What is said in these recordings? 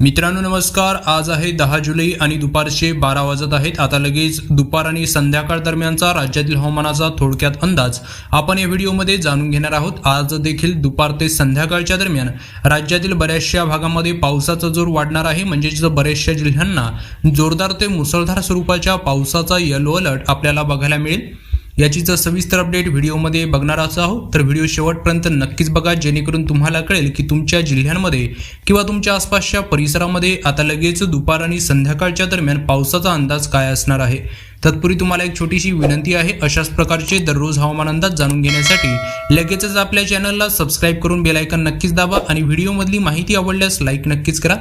मित्रांनो नमस्कार. आज आहे दहा जुलै आणि दुपारचे बारा वाजत आहेत. आता लगेच दुपार आणि संध्याकाळ दरम्यानचा राज्यातील हवामानाचा थोडक्यात अंदाज आपण या व्हिडिओमध्ये जाणून घेणार आहोत. आज देखील दुपार ते संध्याकाळच्या दरम्यान राज्यातील बऱ्याचशा भागामध्ये पावसाचा जोर वाढणार आहे. म्हणजेच बऱ्याचशा जिल्ह्यांना जोरदार ते मुसळधार स्वरूपाच्या पावसाचा येलो अलर्ट आपल्याला बघायला मिळेल. याची जर सविस्तर अपडेट व्हिडिओमध्ये बघणारच आहोत तर व्हिडिओ शेवटपर्यंत नक्कीच बघा जेणेकरून तुम्हाला कळेल की तुमच्या जिल्ह्यांमध्ये किंवा तुमच्या आसपासच्या परिसरामध्ये आता लगेच दुपार आणि संध्याकाळच्या दरम्यान पावसाचा अंदाज काय असणार आहे? तत्पूर्वी तुम्हाला एक छोटीशी विनंती आहे अशाच प्रकारचे दररोज हवामान अंदाज जाणून घेण्यासाठी लगेचच आपल्या चॅनलला सबस्क्राईब करून बेलायकन नक्कीच दाबा आणि व्हिडिओमधली माहिती आवडल्यास लाईक नक्कीच करा.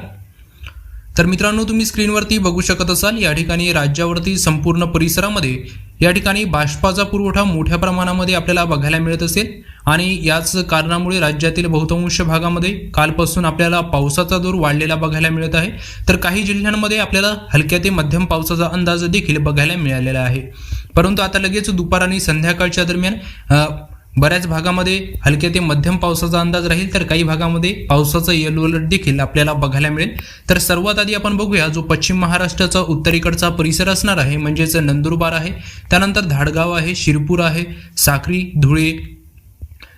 तर मित्रांनो तुम्ही स्क्रीनवरती बघू शकत असाल या ठिकाणी राज्यावरती संपूर्ण परिसरामध्ये या ठिकाणी बाष्पाचा पुरवठा मोठ्या प्रमाणामध्ये आपल्याला बघायला मिळत असेल. आणि याच कारणामुळे राज्यातील बहुतांश भागामध्ये कालपासून आपल्याला पावसाचा जोर वाढलेला बघायला मिळत आहे. तर काही जिल्ह्यांमध्ये आपल्याला हलक्या ते मध्यम पावसाचा अंदाज देखील बघायला मिळालेला आहे. परंतु आता लगेच दुपार आणि संध्याकाळच्या दरम्यान बऱ्याच भागामध्ये हलक्या ते मध्यम पावसाचा अंदाज राहील तर काही भागामध्ये पावसाचं येलो अलर्ट देखील आपल्याला बघायला मिळेल. तर सर्वात आधी आपण बघूया जो पश्चिम महाराष्ट्राचा उत्तरेकडचा परिसर असणार आहे म्हणजेच नंदुरबार आहे. त्यानंतर धाडगाव आहे शिरपूर आहे साक्री धुळे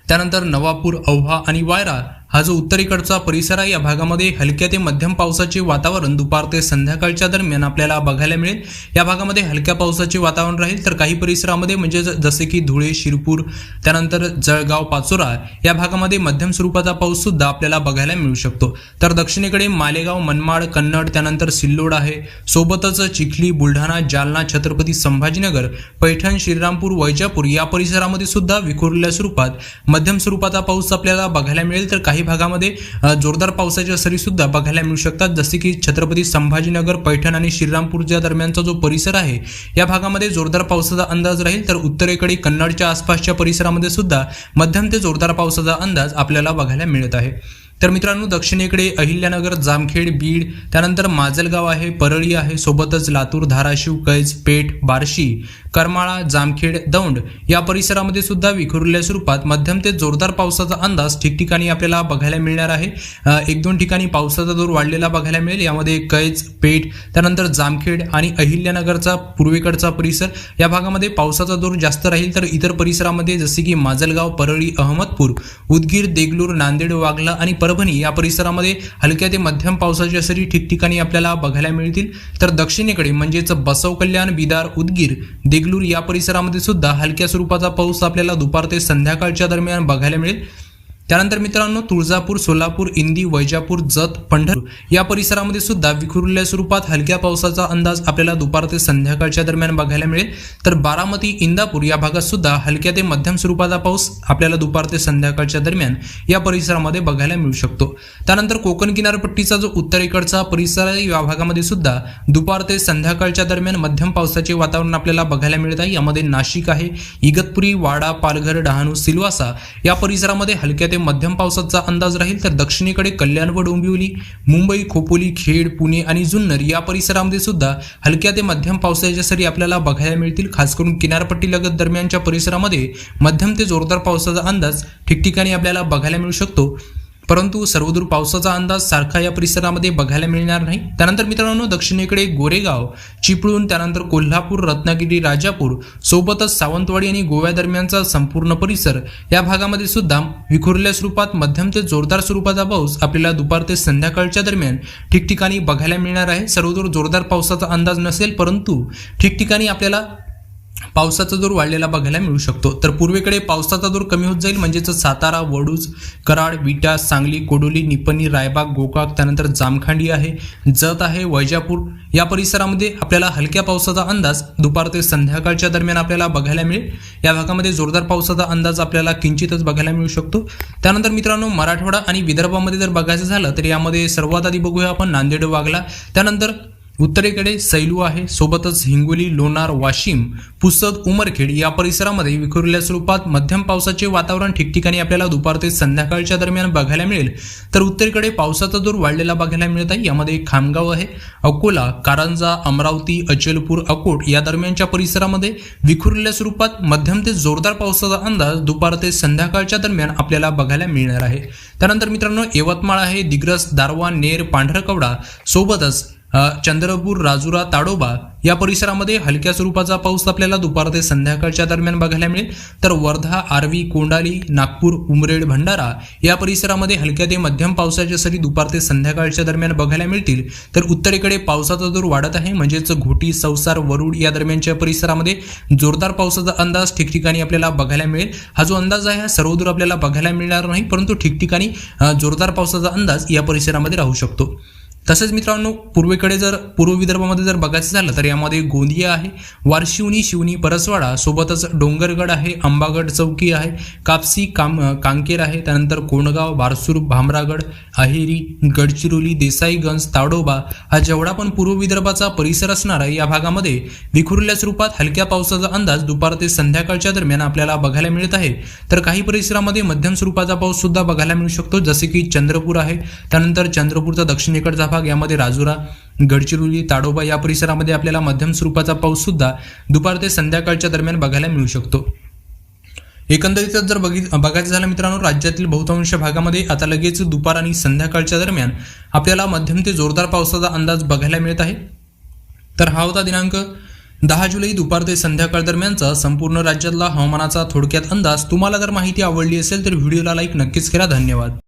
त्यानंतर नवापूर अव्हा आणि वायरा. हा जो उत्तरेकडचा परिसर आहे या भागामध्ये हलक्या ते मध्यम पावसाचे वातावरण दुपार ते संध्याकाळच्या दरम्यान आपल्याला बघायला मिळेल. या भागामध्ये हलक्या पावसाचे वातावरण राहील तर काही परिसरामध्ये म्हणजे ज- जसे की धुळे शिरपूर त्यानंतर जळगाव पाचोरा या भागामध्ये मध्यम स्वरूपाचा पाऊस सुद्धा आपल्याला बघायला मिळू शकतो. तर दक्षिणेकडे मालेगाव मनमाड कन्नड त्यानंतर सिल्लोड आहे. सोबतच चिखली बुलढाणा जालना छत्रपती संभाजीनगर पैठण श्रीरामपूर वैजापूर या परिसरामध्ये सुद्धा विखुरलेल्या स्वरूपात मध्यम स्वरूपाचा पाऊस आपल्याला बघायला मिळेल. तर काही काही भागामध्ये जोरदार पावसाच्या सरी सुद्धा बघायला मिळू शकतात. जसे की छत्रपती संभाजीनगर पैठण आणि श्रीरामपूरच्या दरम्यानचा जो परिसर आहे या भागामध्ये जोरदार पावसाचा अंदाज राहील. तर उत्तरेकडे कन्नडच्या आसपासच्या परिसरामध्ये सुद्धा मध्यम ते जोरदार पावसाचा अंदाज आपल्याला बघायला मिळत आहे. तर मित्रांनो दक्षिणेकडे अहिल्यानगर जामखेड बीड त्यानंतर माजलगाव आहे परळी आहे सोबतच लातूर धाराशिव कैज पेठ बार्शी करमाळा जामखेड दौंड या परिसरामध्ये सुद्धा विखुरलेल्या स्वरूपात मध्यम ते जोरदार पावसाचा अंदाज ठिकठिकाणी आपल्याला बघायला मिळणार आहे. एक दोन ठिकाणी पावसाचा जोर वाढलेला बघायला मिळेल. यामध्ये कैज पेठ त्यानंतर जामखेड आणि अहिल्यानगरचा पूर्वेकडचा परिसर. या भागामध्ये पावसाचा जोर जास्त राहील तर इतर परिसरामध्ये जसे की माजलगाव परळी अहमदपूर उदगीर देगलूर नांदेड वागला आणि परभणी या परिसरामध्ये हलक्या ते मध्यम पावसाच्या सरी ठिकठिकाणी आपल्याला बघायला मिळतील. तर दक्षिणेकडे म्हणजेच बसव कल्याण बिदार उदगीर देगलूर या परिसरामध्ये सुद्धा हलक्या स्वरूपाचा पाऊस आपल्याला दुपार ते संध्याकाळच्या दरम्यान बघायला मिळेल. त्यानंतर मित्रांनो तुळजापूर सोलापूर इंदी वैजापूर जत पंढरपूर या परिसरामध्ये सुद्धा विखुरलेल्या स्वरूपात हलक्या पावसाचा अंदाज आपल्याला दुपार ते संध्याकाळच्या दरम्यान बघायला मिळेल. तर बारामती इंदापूर या भागात सुद्धा हलक्या ते मध्यम स्वरूपाचा पाऊस आपल्याला दुपार ते संध्याकाळच्या दरम्यान या परिसरामध्ये बघायला मिळू शकतो. त्यानंतर कोकण किनारपट्टीचा जो उत्तरेकडचा परिसर आहे या भागामध्ये सुद्धा दुपार ते संध्याकाळच्या दरम्यान मध्यम पावसाचे वातावरण आपल्याला बघायला मिळत आहे. यामध्ये नाशिक आहे इगतपुरी वाडा पालघर डहाणू सिल्वासा या परिसरामध्ये हलक्या ते मध्यम पावसाचा अंदाज राहील तर दक्षिणेकडे कल्याण व डोंबिवली मुंबई खोपोली खेड पुणे आणि जुन्नर या परिसरामध्ये सुद्धा हलक्या ते मध्यम पावसाच्या सरी आपल्याला बघायला मिळतील. खास करून किनारपट्टी लगत दरम्यानच्या परिसरामध्ये मध्यम ते जोरदार पावसाचा अंदाज ठिकठिकाणी आपल्याला बघायला मिळू शकतो. परंतु सर्वदूर पावसाचा अंदाज सारखा या परिसरामध्ये बघायला मिळणार नाही. त्यानंतर मित्रांनो दक्षिणेकडे गोरेगाव चिपळूण त्यानंतर कोल्हापूर रत्नागिरी राजापूर सोबतच सावंतवाडी आणि गोव्या दरम्यानचा संपूर्ण परिसर या भागामध्ये सुद्धा विखुरलेल्या स्वरूपात मध्यम ते जोरदार स्वरूपाचा पाऊस आपल्याला दुपार ते संध्याकाळच्या दरम्यान ठिकठिकाणी बघायला मिळणार आहे. सर्वदूर जोरदार पावसाचा अंदाज नसेल परंतु ठिकठिकाणी आपल्याला पावसाचा जोर वाढलेला बघायला मिळू शकतो. तर पूर्वेकडे पावसाचा जोर कमी होत जाईल म्हणजेच सातारा वडूज कराड विटा सांगली कोडोली निपणी रायबाग गोकाक त्यानंतर जामखांडी आहे जत आहे वैजापूर. या परिसरामध्ये आपल्याला हलक्या पावसाचा अंदाज दुपार ते संध्याकाळच्या दरम्यान आपल्याला बघायला मिळेल. या भागामध्ये जोरदार पावसाचा अंदाज आपल्याला किंचितच बघायला मिळू शकतो. त्यानंतर मित्रांनो मराठवाडा आणि विदर्भामध्ये जर बघायचं झालं तर यामध्ये सर्वात आधी बघूया आपण नांदेड वागला त्यानंतर उत्तरेकडे सैलू आहे. सोबतच हिंगोली लोणार वाशिम पुसद उमरखेड या परिसरामध्ये विखुरल्या स्वरूपात मध्यम पावसाचे वातावरण ठिकठिकाणी आपल्याला दुपार ते संध्याकाळच्या दरम्यान बघायला मिळेल. तर उत्तरेकडे पावसाचा दूर वाढलेला बघायला मिळत आहे यामध्ये खामगाव आहे. अकोला कारंजा अमरावती अचलपूर अकोट या दरम्यानच्या परिसरामध्ये विखुरलेल्या स्वरूपात मध्यम ते जोरदार पावसाचा अंदाज दुपार ते संध्याकाळच्या दरम्यान आपल्याला बघायला मिळणार आहे. त्यानंतर मित्रांनो यवतमाळ आहे दिग्रस दारवा नेर पांढरकवडा सोबतच चंद्रपूर राजुरा ताडोबा या परिसरामध्ये हलक्या स्वरूपाचा पाऊस आपल्याला दुपार ते संध्याकाळच्या दरम्यान बघायला मिळेल. तर वर्धा आर्वी कोंडाली नागपूर उमरेड भंडारा या परिसरामध्ये हलक्या ते मध्यम पावसाच्या सरी दुपार ते संध्याकाळच्या दरम्यान बघायला मिळतील. तर उत्तरेकडे पावसाचा जोर वाढत आहे. म्हणजेच घोटी संसार वरुड या दरम्यानच्या परिसरामध्ये जोरदार पावसाचा अंदाज ठिकठिकाणी आपल्याला बघायला मिळेल. हा जो अंदाज आहे हा सर्वदूर आपल्याला बघायला मिळणार नाही. परंतु ठिकठिकाणी जोरदार पावसाचा अंदाज या परिसरामध्ये राहू शकतो. तसेच मित्रांनो पूर्वेकडे जर पूर्व विदर्भामध्ये जर बघायचं झालं तर यामध्ये गोंदिया आहे वारशिवनी शिवनी परसवाडा सोबतच डोंगरगड आहे अंबागड चौकी आहे कापसी काम कांकेर आहे त्यानंतर कोंडगाव बारसूर भामरागड अहेरी गडचिरोली देसाईगंज ताडोबा हा जेवढा पण पूर्व विदर्भाचा परिसर असणार आहे या भागामध्ये विखुरल्या स्वरूपात हलक्या पावसाचा अंदाज दुपार ते संध्याकाळच्या दरम्यान आपल्याला बघायला मिळत आहे. तर काही परिसरामध्ये मध्यम स्वरूपाचा पाऊस सुद्धा बघायला मिळू शकतो जसे की चंद्रपूर आहे त्यानंतर चंद्रपूरचा दक्षिणेकडचा भाग भाग यामध्ये राजुरा गडचिरोली ताडोबा या परिसरामध्ये आपल्याला मध्यम स्वरूपाचा पाऊस सुद्धा दुपार ते संध्याकाळच्या दरम्यान बघायला मिळू शकतो. एकंदरीतच जर बघित बघायचं झालं मित्रांनो राज्यातील बहुतांश भागामध्ये आता लगेच दुपार आणि संध्याकाळच्या दरम्यान आपल्याला मध्यम ते जोरदार पावसाचा अंदाज बघायला मिळत आहे. तर हा होता दिनांक दहा जुलै दुपार ते संध्याकाळ दरम्यानचा संपूर्ण राज्यातला हवामानाचा थोडक्यात अंदाज. तुम्हाला जर माहिती आवडली असेल तर व्हिडिओला लाईक नक्कीच करा. धन्यवाद.